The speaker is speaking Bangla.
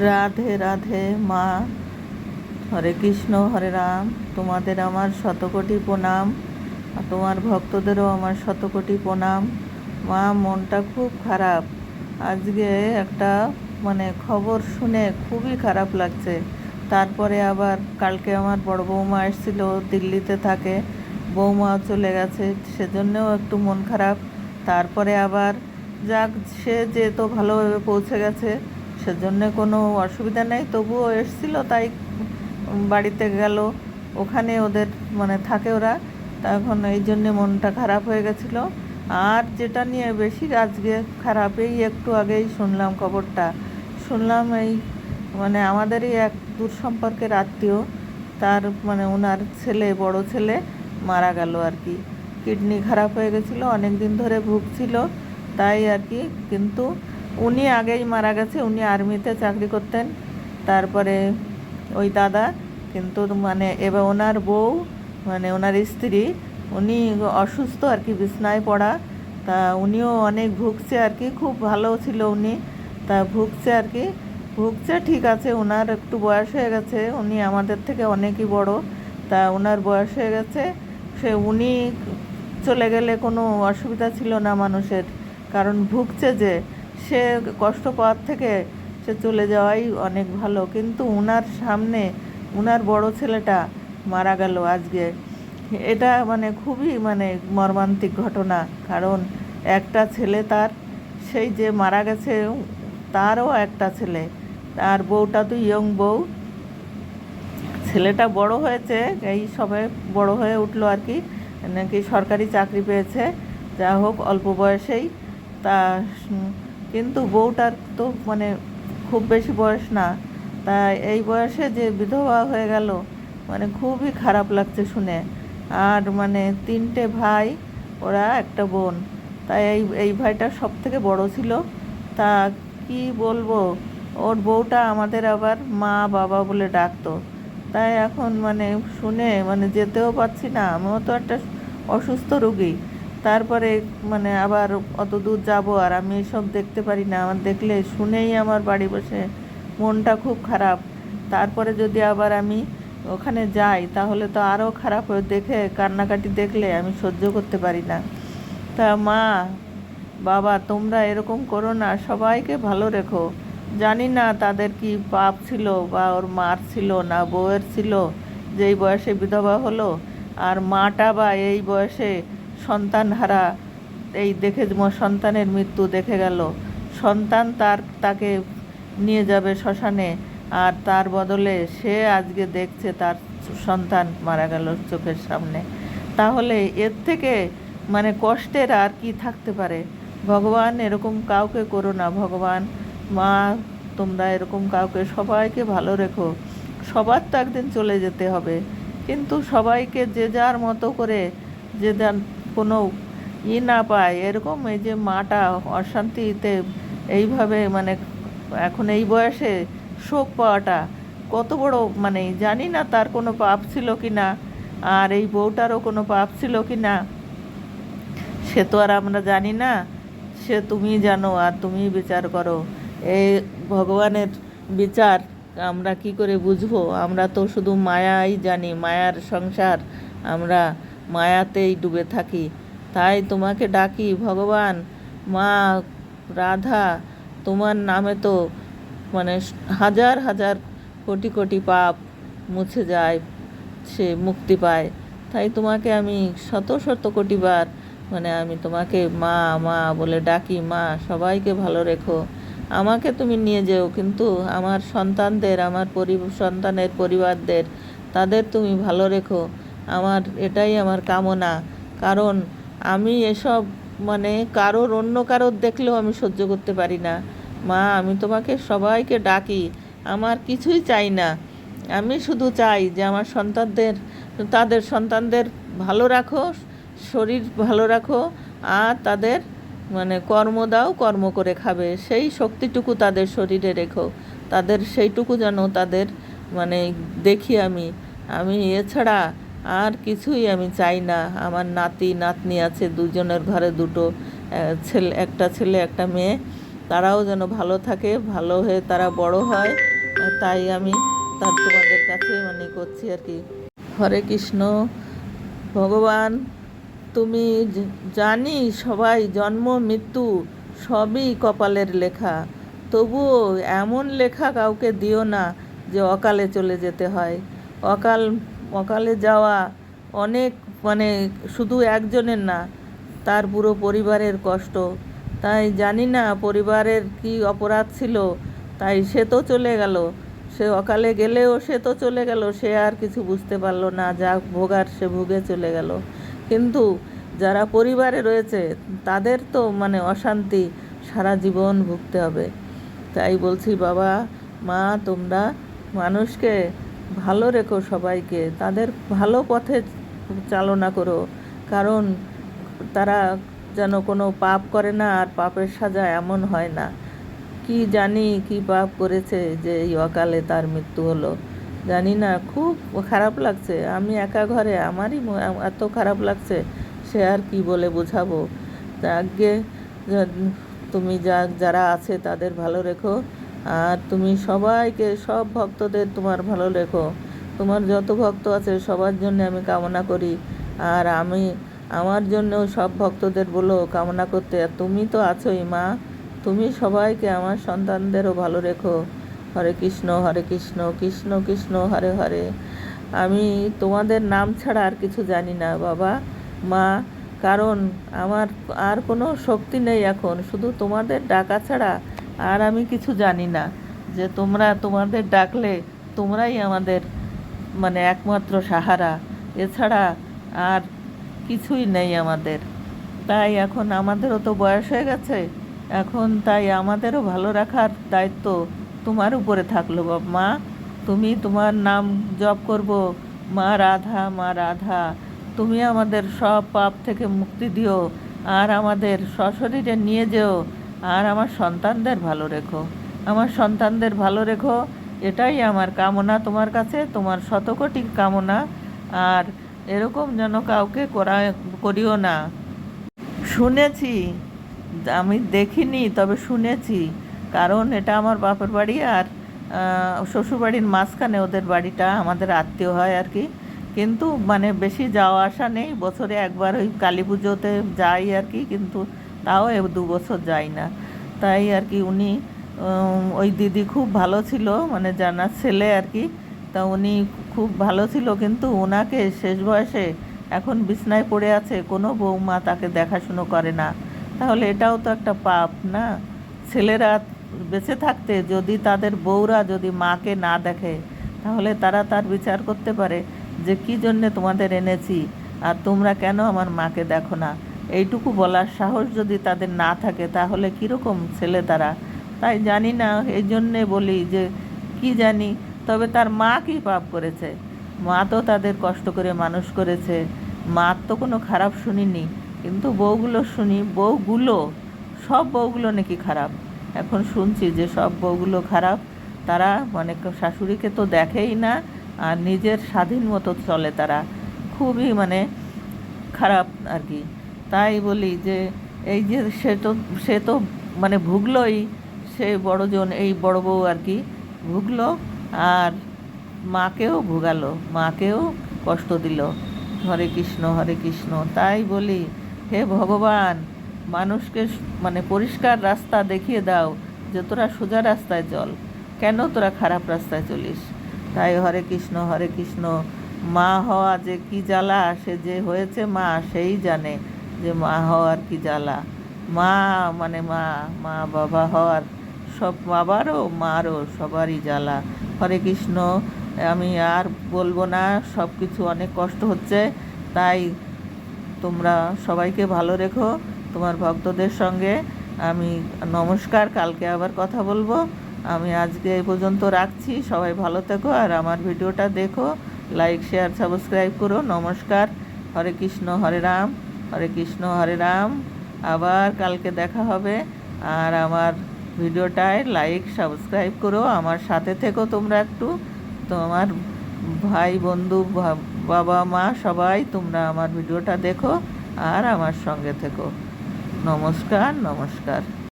রাধে রাধে মা। হরে কৃষ্ণ, হরে রাম। তোমাদের আমার শতকোটি প্রণাম তোমার ভক্তদেরও আমার শতকোটি প্রণাম। মা, মনটা খুব খারাপ। আজকে একটা মানে খবর শুনে খুবই খারাপ লাগছে। তারপরে আবার কালকে আমার বড় বৌমা এসেছিল, দিল্লিতে থাকে। বৌমা চলে গেছে, সেজন্যও একটু মন খারাপ। তারপরে আবার যাক, সে যেহেতু ভালোভাবে পৌঁছে গেছে সেজন্য কোনো অসুবিধা নেই, তবুও এসছিল, তাই বাড়িতে গেল। ওখানে ওদের মানে থাকে ওরা, তা এখন এই জন্যে মনটা খারাপ হয়ে গেছিল। আর যেটা নিয়ে বেশি আজকে খারাপ এই একটু আগেই শুনলাম খবরটা। শুনলাম এই মানে আমাদেরই এক দূর সম্পর্কের আত্মীয়, তার মানে ওনার ছেলে, বড় ছেলে মারা গেল আর কি। কিডনি খারাপ হয়ে গেছিল, অনেক দিন ধরে ভুগছিল, তাই আর কি। কিন্তু উনি আগেই মারা গেছে, উনি আর্মিতে চাকরি করতেন। তারপরে ওই দাদা, কিন্তু মানে এবার ওনার বউ মানে ওনার স্ত্রী, উনি অসুস্থ আর কি, বিছনায় পড়া। তা উনিও অনেক ভুগছে আর কি, খুব ভালো ছিল উনি। তা ভুগছে আর কি, ভুগছে ঠিক আছে ওনার একটু বয়স হয়ে গেছে, উনি আমাদের থেকে অনেকই বড়। তা ওনার বয়স হয়ে গেছে, সে উনি চলে গেলে কোনো অসুবিধা ছিল না মানুষের, কারণ ভুগছে যে। সে কষ্ট পাওয়ার থেকে সে চলে যাওয়াই অনেক ভালো। কিন্তু উনার সামনে, উনার বড় ছেলেটা মারা গেল আজকে। এটা মানে খুবই মানে মর্মান্তিক ঘটনা। কারণ একটা ছেলে তার, সেই যে মারা গেছে, তারও একটা ছেলে। তার বউটা তো ইয়ং বউ। ছেলেটা বড় হয়েছে, এই সবে বড় হয়ে উঠল আর কি। নাকি সরকারি চাকরি পেয়েছে। যা হোক, অল্প বয়সেই তা কিন্তু বউটার তো মানে খুব বেশি বয়স না। তা এই বয়সে যে বিধবা হয়ে গেল মানে খুবই খারাপ লাগছে শুনে। আর মানে তিনটে ভাই, ওরা একটা বোন। তাই এই এই ভাইটা সব থেকে বড় ছিল। তা কি বলব, ওর বউটা আমাদের আবার মা, বাবা বলে ডাকতো। তাই এখন মানে শুনে মানে যেতেও পারছি না। আমিও তো একটা অসুস্থ রোগী। তারপরে মানে আবার অত দূর যাব আর আমি এসব দেখতে পারি না। আমার দেখলে শুনেই আমার বাড়ি বসে মনটা খুব খারাপ। তারপরে যদি আবার আমি ওখানে যাই, তাহলে তো আরও খারাপ হয়ে। দেখে কান্নাকাটি দেখলে আমি সহ্য করতে পারি না। তা মা, বাবা, তোমরা এরকম করো না। সবাইকে ভালো রেখো। জানি না তাদের কি পাপ ছিল বা ওর মার ছিল না, বউয়ের ছিল, যেই বয়সে বিধবা হলো, আর মাটা বা এই বয়সে সন্তান হারা এই দেখে সন্তানের মৃত্যু দেখে গেল। সন্তান তার, তাকে নিয়ে যাবে শ্মশানে, আর তার বদলে সে আজকে দেখছে তার সন্তান মারা গেল চোখের সামনে। তাহলে এর থেকে মানে কষ্টের আর কি থাকতে পারে? ভগবান এরকম কাউকে করো না। ভগবান, মা, তোমরা এরকম কাউকে সবাইকে ভালো রেখো। সবার তো একদিন চলে যেতে হবে। কিন্তু সবাইকে যে যার মতো করে যে যার কোনো ই না পায়। এরকম এই যে মাটা অশান্তিতে এইভাবে মানে এখন এই বয়সে শোক পাওয়াটা কত বড় মানে জানি না তার কোনো পাপ ছিল কি না আর এই বউটারও কোনো পাপ ছিল কি না সে তো আর আমরা জানি না। সে তুমি জানো আর তুমি বিচার করো। এই ভগবানের বিচার আমরা কি করে বুঝব? আমরা তো শুধু মায়াই জানি, মায়ার সংসার আমরা মায়াতেই ডুবে থাকি। তাই তোমাকে ডাকি, ভগবান, মা, রাধা, তোমার নামে তো মানে হাজার হাজার কোটি কোটি পাপ মুছে যায়, সে মুক্তি পায়। তাই তোমাকে আমি শত শত কোটিবার মানে আমি তোমাকে মা মা বলে ডাকি, মা, সবাইকে ভালো রেখো। আমাকে তুমি নিয়ে যেও, কিন্তু আমার সন্তানদের, আমার পরি, সন্তানের পরিবারদের, তাদের তুমি ভালো রেখো। আমার, এটাই আমার কামনা। কারণ আমি এসব মানে কারোর অন্য কারোর দেখলেও আমি সহ্য করতে পারি না। মা, আমি তোমাকে সবাইকে ডাকি, আমার কিছুই চাই না। আমি শুধু চাই যে আমার সন্তানদের, তাদের সন্তানদের ভালো রাখো, শরীর ভালো রাখো, আর তাদের মানে কর্ম দাও, কর্ম করে খাবে। সেই শক্তিটুকু তাদের শরীরে রেখো। তাদের সেইটুকু যেন তাদের মানে দেখি আমি। আমি এছাড়া আর কিছুই আমি চাই না। আমার নাতি, নাতনি আছে, দুজনের ঘরে দুটো ছেলে, একটা ছেলে, একটা মেয়ে। তারাও যেন ভালো থাকে, ভালো হয়ে তারা বড় হয় তাই আমি তার তোমাদের কাছে মানে করছি আর কি। হরে কৃষ্ণ, ভগবান, তুমি জানি সবাই জন্ম, মৃত্যু সবই কপালের লেখা। তবুও এমন লেখা কাউকে দিও না যে অকালে চলে যেতে হয়। অকাল অকালে যাওয়া অনেক মানে শুধু একজনের না, তার পুরো পরিবারের কষ্ট। তাই জানি না পরিবারের কি অপরাধ ছিল, তাই সে তো চলে গেল। সে অকালে গেলেও সে তো চলে গেল, সে আর কিছু বুঝতে পারল না, যা ভোগার সে ভুগে চলে গেল। কিন্তু যারা পরিবারে রয়েছে, তাদের তো মানে অশান্তি, সারা জীবন ভুগতে হবে। তাই বলছি, বাবা, মা, তোমরা মানুষকে ভালো রেখো সবাইকে, তাদের ভালো পথে চালনা করো। কারণ তারা যেন কোনো পাপ করে না আর পাপের সাজা এমন হয় না। কি জানি কি পাপ করেছে যে এই অকালে তার মৃত্যু হলো। জানি না, খুব খারাপ লাগছে। আমি একা ঘরে, আমারই এত খারাপ লাগছে, সে আর কি বলে বোঝাবো? আগে তুমি যা, যারা আছে তাদের ভালো রেখো। আর তুমি সবাইকে, সব ভক্তদের তোমার ভালো রেখো তোমার যত ভক্ত আছে, সবার জন্য আমি কামনা করি। আর আমি, আমার জন্য সব ভক্তদের বলো, কামনা করতে। আর তুমি তো আছোই, মা। তুমি সবাইকে আমার সন্তানদেরও ভালো রেখো। হরে কৃষ্ণ হরে কৃষ্ণ কৃষ্ণ কৃষ্ণ, হরে হরে। আমি তোমাদের নাম ছাড়া আর কিছু জানি না, বাবা, মা। কারণ আমার আর কোনো শক্তি নেই এখন। শুধু তোমাদের ডাকা ছাড়া আর আমি কিছু জানি না যে তোমরা তোমাদের ডাকলে তোমরাই আমাদের মানে একমাত্র সাহারা। এছাড়া আর কিছুই নেই আমাদের। তাই এখন আমাদেরও তো বয়স হয়ে গেছে। এখন তাই আমাদেরও ভালো রাখার দায়িত্ব তোমার উপরে থাকল বাপ মা। তুমি তোমার নাম জপ করব, মা রাধা মা রাধা। তুমি আমাদের সব পাপ থেকে মুক্তি দিও। আর আমাদের সশরীরে নিয়ে যেও। আর আমার সন্তানদের ভালো রেখো। আমার সন্তানদের ভালো রেখো, এটাই আমার কামনা তোমার কাছে, তোমার শতকোটি কামনা। আর এরকম যেন কাউকে করা করিও না। শুনেছি, আমি দেখিনি, তবে শুনেছি। কারণ এটা আমার বাপের বাড়ি আর শ্বশুরবাড়ির মাঝখানে ওদের বাড়িটা আমাদের আত্মীয় হয় আর কি। কিন্তু মানে বেশি যাওয়া আসা নেই। বছরে একবার ওই কালী পুজোতে যাই আর কি, কিন্তু তাও দু বছর যাই না। তাই আর কি উনি ওই দিদি খুব ভালো ছিল মানে জানার ছেলে আর কি, তা উনি খুব ভালো ছিল, কিন্তু ওনাকে শেষ বয়সে এখন বিছনায় পড়ে আছে, কোনো বৌমা তাকে দেখাশুনো করে না। তাহলে এটাও তো একটা পাপ না? ছেলেরা বেঁচে থাকতে যদি তাদের বউরা যদি মাকে না দেখে, তাহলে তারা তার বিচার করতে পারে যে, কী জন্যে তোমাদের এনেছি? আর তোমরা কেন আমার মাকে দেখো না? এইটুকু বলার সাহস যদি তাদের না থাকে, তাহলে কীরকম ছেলে তারা? তাই জানি না, এই জন্যে বলি যে, কি জানি? তবে তার মা কি পাপ করেছে? মা তো তাদের কষ্ট করে মানুষ করেছে। মার তো কোনো খারাপ শুনিনি। কিন্তু বউগুলো শুনি, বউগুলো? সব বউগুলো নাকি খারাপ? এখন শুনছি যে সব বউগুলো খারাপ। তারা মানে শাশুড়িকে তো দেখেই না, আর নিজের স্বাধীন মতো চলে তারা। খুবই মানে খারাপ আর কি। তাই বলি যে এই যে সে তো সে তো মানে ভুগলোই, সে বড়জন, এই বড় বউ আর কি ভুগলো আর মাকেও ভুগালো, মাকেও কষ্ট দিল। হরে কৃষ্ণ হরে কৃষ্ণ, তাই বলি, হে ভগবান, মানুষকে মানে পরিষ্কার রাস্তা দেখিয়ে দাও যে তোরা সোজা রাস্তায় চল। কেন তোরা খারাপ রাস্তায় চলিস? তাই হরে কৃষ্ণ হরে কৃষ্ণ, মা হওয়া যে কি জ্বালা, সে যে হয়েছে মা সেই জানে। যে মা হওয়ার কি জ্বালা? মা মানে মা মা বাবা হওয়ার সব বাবারও, মারও সবারই জ্বালা। হরে কৃষ্ণ, আমি আর বলব না সব কিছু অনেক কষ্ট হচ্ছে, তাই তোমরা সবাইকে ভালো রেখো তোমার ভক্তদের সঙ্গে। আমি নমস্কার, কালকে আবার কথা বলব। আমি আজকে এই পর্যন্ত রাখছি, সবাই ভালো থেকো আর আমার ভিডিওটা দেখো, লাইক, শেয়ার, সাবস্ক্রাইব করো, নমস্কার, হরে কৃষ্ণ, হরে রাম। হরে কৃষ্ণ, হরে রাম। আবার কালকে দেখা হবে। আর আমার ভিডিওটায় লাইক সাবস্ক্রাইব করো। আমার সাথে থেকো তোমরা একটু। তোমার ভাই, বন্ধু বাবা, মা সবাই তোমরা আমার ভিডিওটা দেখো আর আমার সঙ্গে থেকো। নমস্কার নমস্কার।